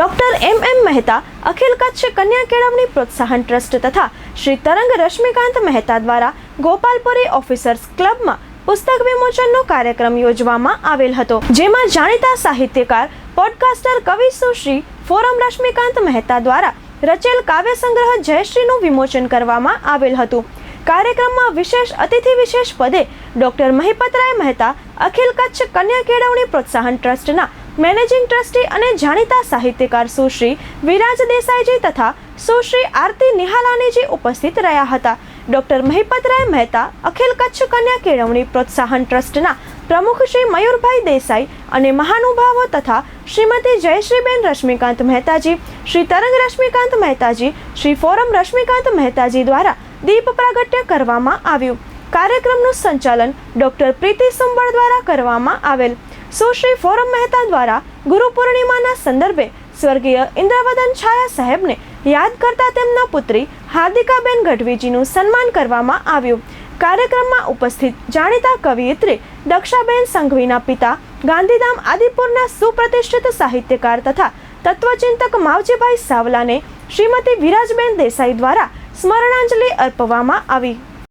Doctor M M Mehta, અખિલ કચ્છ કન્યા કેળવણી પ્રોત્સાહન ટ્રસ્ટ તથા શ્રી તરંગ રશ્મિકાંત મહેતા દ્વારા ગોપાલપુરી ઓફિસર્સ ક્લબમાં પુસ્તક વિમોચનનો કાર્યક્રમ યોજવામાં આવેલ હતો. જેમાં જાણીતા સાહિત્યકાર પોડકાસ્ટર કવિ સુશ્રી ફોરમ રશ્મિકાંત મહેતા દ્વારા રચેલ કાવ્ય સંગ્રહ જયશ્રીનું વિમોચન કરવામાં આવેલ હતું. કાર્યક્રમમાં વિશેષ અતિથિ વિશેષ પદે ડોક્ટર મહિપતરાય મહેતા, અખિલ કચ્છ કન્યા કેળવણી પ્રોત્સાહન ટ્રસ્ટના મેનેજિંગ ટ્રસ્ટી અને જાણીતા સાહિત્યકાર સુશ્રી વિરાજ દેસાઈજી તથા સુશ્રી આરતી નિહાલાનીજી ઉપસ્થિત રહ્યા હતા. ડોક્ટર મહિપતરાય મહેતા, અખિલ કચ્છ કન્યા કેળવણી પ્રોત્સાહન ટ્રસ્ટના પ્રમુખ શ્રી મયુરભાઈ દેસાઈ અને મહાનુભાવો તથા શ્રીમતી જયશ્રીબેન રશ્મિકાંત મહેતાજી, શ્રી તરંગ રશ્મિકાંત મહેતાજી, શ્રી ફોરમ રશ્મિકાંત મહેતાજી દ્વારા દીપ પ્રાગટ્ય કરવામાં આવ્યું. કાર્યક્રમનું સંચાલન ડોક્ટર પ્રીતિ સુંબળ દ્વારા કરવામાં આવેલ. સુશ્રી ફોરમ મહેતા દ્વારા ગુરુ પૂર્ણિમાના સંદર્ભે સ્વર્ગીય ઇન્દ્રવદન છાયા સાહેબને યાદ કરતા તેમના પુત્રી હાર્દિકાબેન ગઢવીજીનું સન્માન કરવામાં આવ્યું. કાર્યક્રમમાં ઉપસ્થિત જાણીતા કવિયત્રી દક્ષાબેન સંઘવીના પિતા ગાંધીધામ આદિપુરના સુપ્રતિષ્ઠિત સાહિત્યકાર તથા તત્વચિંતક માવજીભાઈ સાવલાને શ્રીમતી વિરાજબેન દેસાઈ દ્વારા સ્મરણાંજલિ અર્પવામાં આવી.